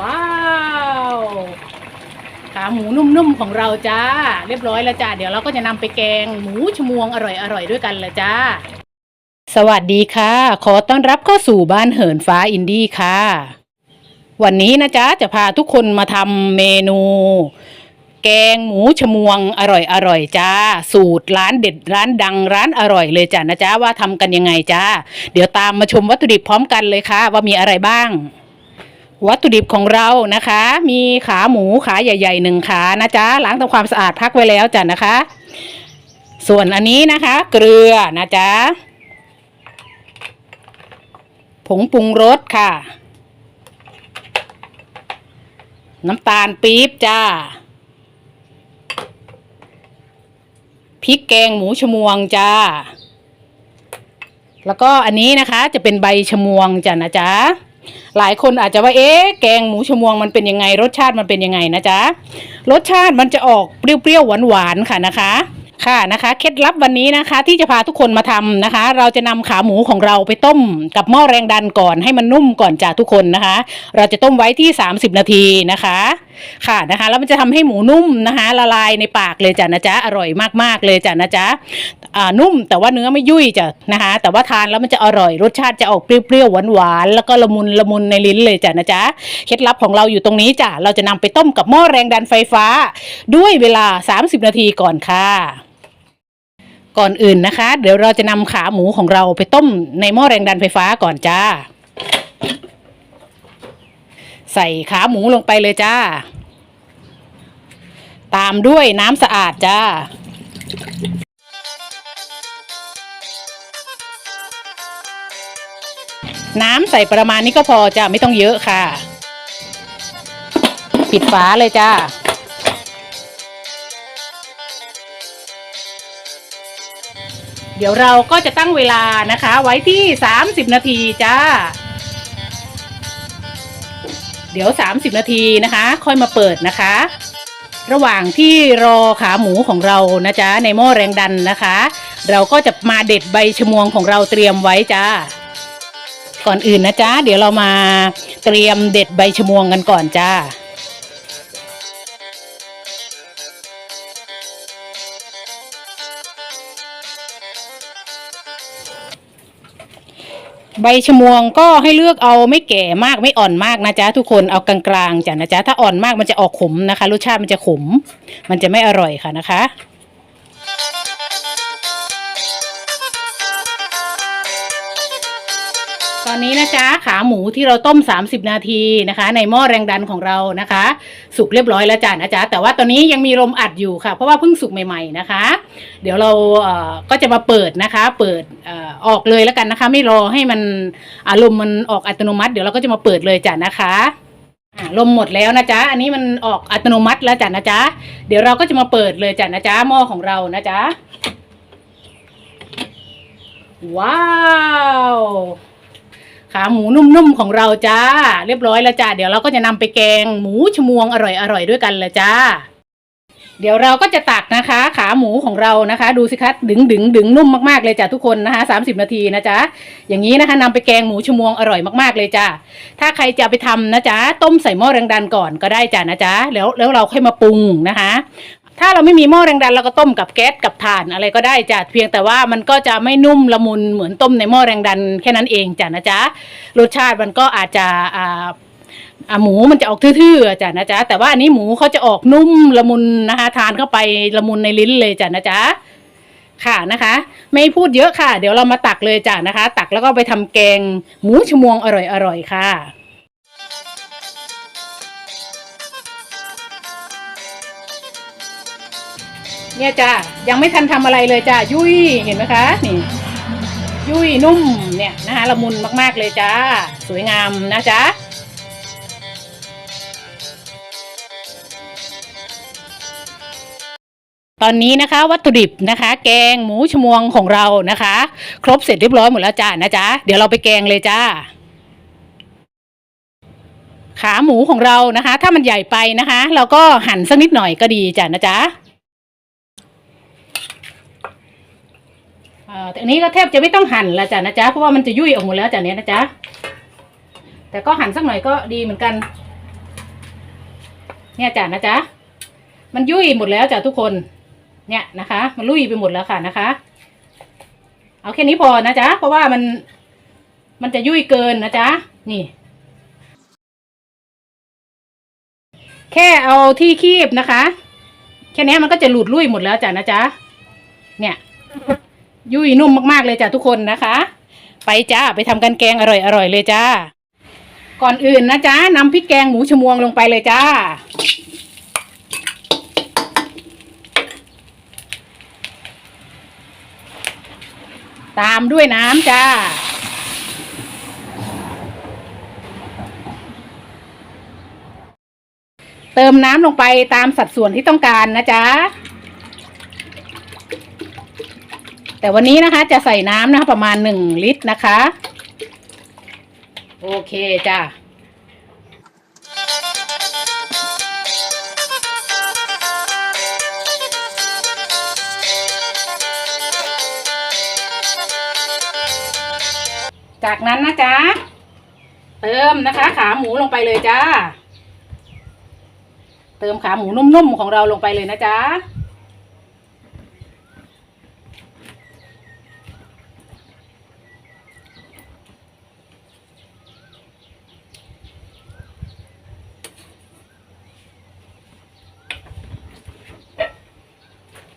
ว้าวขาหมูนุ่มๆของเราจ้า เรียบร้อยแล้วจ้าเดี๋ยวเราก็จะนำไปแกงหมูชมวงอร่อยๆด้วยกันลยจ้า สวัสดีค่ะ ขอต้อนรับเข้าสู่บ้านเหินฟ้าอินดี้ค่ะ วันนี้นะจ๊ะจะพาทุกคนมาทำเมนู แกงหมูชมวงอร่อยอร่อยจ้า สูตรร้านเด็ดร้านดังร้านอร่อยเลยจ้ะนะจ๊ะว่าทำกันยังไงจ้า เดี๋ยวตามมาชมวัตถุดิบพร้อมกันเลยค่ะ ว่ามีอะไรบ้าง วัตถุดิบของเรานะคะ มีขาหมูขาใหญ่ๆหนึ่งขานะจ๊ะล้างทำความสะอาดพักไว้แล้วจ้ะนะคะ ส่วนอันนี้นะคะ เกลือนะจ๊ะผงปรุงรสค่ะ น้ำตาลปี๊บจ้าพริกแกงหมูชมวงจ้า แล้วก็อันนี้นะคะจะเป็นใบชมวงจ้ะนะจ๊ะ หลายคนอาจจะว่าเอ๊ะแกงหมูชมวงมันเป็นยังไง รสชาติมันเป็นยังไงนะจ๊ะรสชาติมันจะออกเปรี้ยวๆหวานๆค่ะนะคะค่ะนะคะเคล็ดลับวันนี้นะคะที่จะพาทุกคนมาทำนะคะ เราจะนำขาหมูของเราไปต้มกับหม้อแรงดันก่อนให้มันนุ่มก่อนจ้ะทุกคนนะคะ เราจะต้มไว้ที่ 30 นาทีนะคะ ค่ะนะคะแล้วมันจะทำให้หมูนุ่มนะคะละลายในปากเลยจ้ะนะจ๊ะอร่อยมากๆเลยจ้ะนะจ๊ะนุ่มแต่ว่าเนื้อไม่ยุ่ยจ้ะนะคะ แต่ว่าทานแล้วมันจะอร่อยรสชาติจะออกเปรี้ยวๆหวานๆแล้วก็ละมุนละมุนในลิ้นเลยจ้ะนะจ๊ะเคล็ดลับของเราอยู่ตรงนี้จ้ะเราจะนำไปต้มกับหม้อแรงดันไฟฟ้า ด้วยเวลา 30 นาทีก่อนค่ะก่อนอื่นนะคะ เดี๋ยวเราจะนำขาหมูของเราไปต้มในหม้อแรงดันไฟฟ้าก่อนจ้า ใส่ขาหมูลงไปเลยจ้า ตามด้วยน้ำสะอาดจ้าน้ำใส่ประมาณนี้ก็พอจ้าไม่ต้องเยอะค่ะ ปิดฝาเลยจ้า เดี๋ยวเราก็จะตั้งเวลานะคะ ไว้ที่ 30 นาทีจ้า เดี๋ยว 30 นาทีนะคะ ค่อยมาเปิดนะคะ ระหว่างที่รอขาหมูของเรานะจ๊ะในหม้อแรงดันนะคะ เราก็จะมาเด็ดใบชมวงของเราเตรียมไว้จ้าก่อนอื่นนะจ๊ะเดี๋ยวเรามาเตรียมเด็ดใบชมวงกันก่อนจ้า ใบชมวงก็ให้เลือกเอาไม่แก่มากไม่อ่อนมากนะจ๊ะทุกคนเอากลางๆจ้ะนะจ๊ะถ้าอ่อนมากมันจะออกขมนะคะ รสชาติมันจะขม มันจะไม่อร่อยค่ะนะคะ ตอนนี้นะจ๊ะขาหมูที่เราต้ม 30 นาทีนะคะ ในหม้อแรงดันของเรานะคะ สุกเรียบร้อยแล้วจ้ะนะจ๊ะแต่ว่าตอนนี้ยังมีลมอัดอยู่ค่ะ เพราะว่าเพิ่งสุกใหม่ๆนะคะ เดี๋ยวเราเอ่อก็จะมาเปิดนะคะ เปิดเอ่อออกเลยแล้วกันนะคะ ไม่รอให้มันอารมณ์มันออกอัตโนมัติ เดี๋ยวเราก็จะมาเปิดเลยจ้ะนะคะอ่าลมหมดแล้วนะจ๊ะอันนี้มันออกอัตโนมัติแล้วจ้ะนะจ๊ะเดี๋ยวเราก็จะมาเปิดเลยจ้ะนะจ๊ะหม้อของเรานะจ๊ะว้าว ขาหมูนุ่มๆของเราจ้า เรียบร้อยแล้วจ้าเดี๋ยวเราก็จะนำไปแกงหมูชมวงอร่อยๆด้วยกันลยจ้า เดี๋ยวเราก็จะตักนะคะ ขาหมูของเรานะคะ ดูสิคะดึงดึงดึงนุ่มมากๆเลยจ้าทุกคนนะคะสามสิบนาทีนะจ๊ะอย่างนี้นะคะนำไปแกงหมูชมวงอร่อยมากๆเลยจ้าถ้าใครจะไปทำนะจ๊ะต้มใส่หม้อแรงดันก่อนก็ได้จ้านะจ๊ะแล้วแล้วเราค่อยมาปรุงนะคะ ถ้าเราไม่มีหม้อแรงดันเราก็ต้มกับแก๊สกับถ่านอะไรก็ได้จ้ะเพียงแต่ว่ามันก็จะไม่นุ่มละมุนเหมือนต้มในหม้อแรงดันแค่นั้นเองจ้ะนะจ๊ะรสชาติมันก็อาจจะอ่าหมูมันจะออกทื่อๆจ้ะนะจ๊ะแต่ว่าอันนี้หมูเขาจะออกนุ่มละมุนนะคะทานเข้าไปละมุนในลิ้นเลยจ้ะนะจ๊ะค่ะนะคะ ไม่พูดเยอะค่ะ เดี๋ยวเรามาตักเลยจ้ะนะคะ ตักแล้วก็ไปทำแกงหมูชมวงอร่อยๆค่ะ เนี่ยจ้ายังไม่ทันทำอะไรเลยจ้ายุ่ยเห็นไหมคะนี่ยุ่ยนุ่มเนี่ยนะคะละมุนมากๆเลยจ้า สวยงามนะจ๊ะตอนนี้นะคะวัตถุดิบนะคะ แกงหมูชมวงของเรานะคะ ครบเสร็จเรียบร้อยหมดแล้วจ้านะจ๊ะเดี๋ยวเราไปแกงเลยจ้า ขาหมูของเรานะคะ ถ้ามันใหญ่ไปนะคะ เราก็หั่นสักนิดหน่อยก็ดีจ้ะนะจ๊ะ อ่า แต่อันนี้ก็แทบจะไม่ต้องหั่นละจ้ะนะจ๊ะเพราะว่ามันจะยุ่ยออกหมดแล้วจ้ะเนี้ยนะจ๊ะแต่ก็หั่นสักหน่อยก็ดีเหมือนกัน เนี่ยจ้ะนะจ๊ะมันยุ่ยหมดแล้วจ้ะทุกคน เนี่ยนะคะ มันลุยไปหมดแล้วค่ะนะคะ เอาแค่นี้พอนะจ๊ะเพราะว่ามันมันจะยุ่ยเกินนะจ๊ะนี่ แค่เอาที่คีบนะคะ แค่นี้มันก็จะหลุดลุ่ยหมดแล้วจ้ะนะจ๊ะเนี่ย ยุ่ยนุ่มมากๆเลยจ้ะทุกคนนะคะ ไปจ้าไปทำกันแกงอร่อยๆเลยจ้า ก่อนอื่นนะจ๊ะนำพริกแกงหมูชมวงลงไปเลยจ้า ตามด้วยน้ำจ้าเติมน้ำลงไปตามสัดส่วนที่ต้องการนะจ๊ะ แต่วันนี้นะคะจะใส่น้ำนะคะประมาณหนึ่งลิตรนะคะ โอเคจ้ะจากนั้นนะจ๊ะเติมนะคะ ขาหมูลงไปเลยจ้า เติมขาหมูนุ่มๆของเราลงไปเลยนะจ๊ะ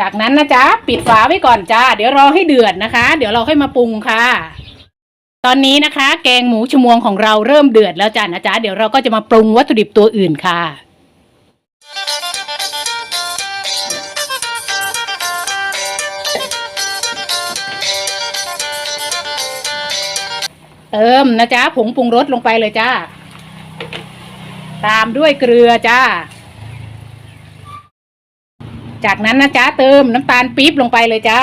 จากนั้นนะจ๊ะปิดฝาไว้ก่อนจ้า เดี๋ยวรอให้เดือดนะคะ เดี๋ยวเราค่อยมาปรุงค่ะ ตอนนี้นะคะ แกงหมูชมวงของเราเริ่มเดือดแล้วจ้านะจ๊ะเดี๋ยวเราก็จะมาปรุงวัตถุดิบตัวอื่นค่ะเติมนะจ๊ะผงปรุงรสลงไปเลยจ้า ตามด้วยเกลือจ้า จากนั้นนะจ๊ะเติมน้ำตาลปี๊บลงไปเลยจ้า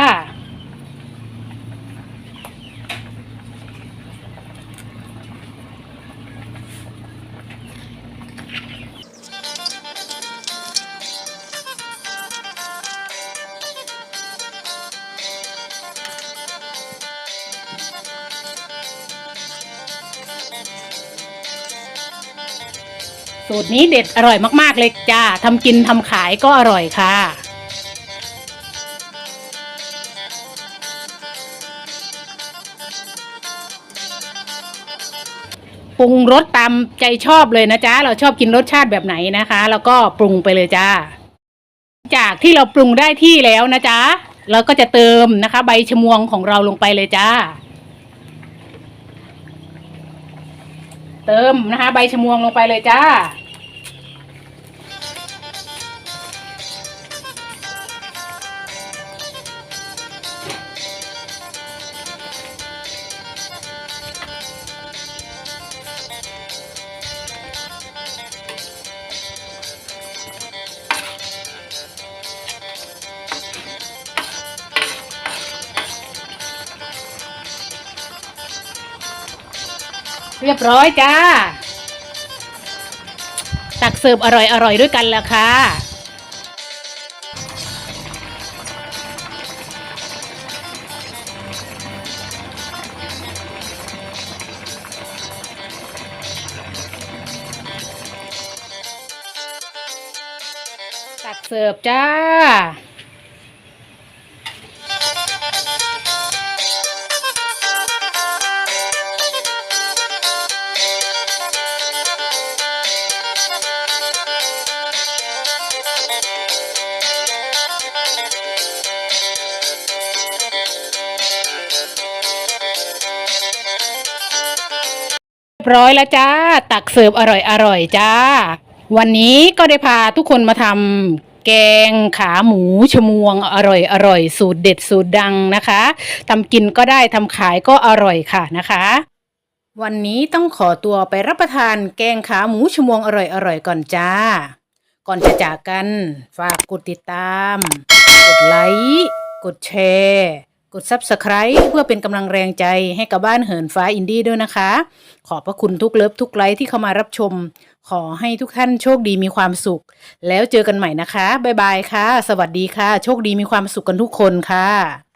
สูตรนี้เด็ดอร่อยมาก ๆ เลยจ้าทำกินทำขายก็อร่อยค่ะ รุงรสตามใจชอบเลยนะจ๊ะ เราชอบกินรสชาติแบบไหนนะคะ แล้วก็ปรุงไปเลยจ้า จากที่เราปรุงได้ที่แล้วนะจ๊ะเราก็จะเติมนะคะ ใบชะมวงของเราลงไปเลยจ้า เติมนะคะ ใบชะมวงลงไปเลยจ้า เรียบร้อยจ้า ตักเสิร์ฟอร่อยอร่อยด้วยกันแล้วค่ะ ตักเสิร์ฟจ้า ร้อยแล้วจ้า ตักเสิร์ฟอร่อยอร่อยจ้า วันนี้ก็ได้พาทุกคนมาทำแกงขาหมูชมวงอร่อยอร่อยสูตรเด็ดสูตรดังนะคะทำกินก็ได้ทำขายก็อร่อยค่ะนะคะ วันนี้ต้องขอตัวไปรับประทานแกงขาหมูชมวงอร่อยอร่อยก่อนจ้า ก่อนจะจากกัน ฝากกดติดตาม กดไลค์ กดแชร์ กด Subscribe เพื่อเป็นกำลังแรงใจให้กับบ้านเหินฟ้าอินดี้ด้วยนะคะ ขอบพระคุณทุกเลิฟทุกไลค์ที่เข้ามารับชม ขอให้ทุกท่านโชคดีมีความสุข แล้วเจอกันใหม่นะคะ บ๊ายบายค่ะ สวัสดีค่ะ โชคดีมีความสุขกันทุกคนค่ะ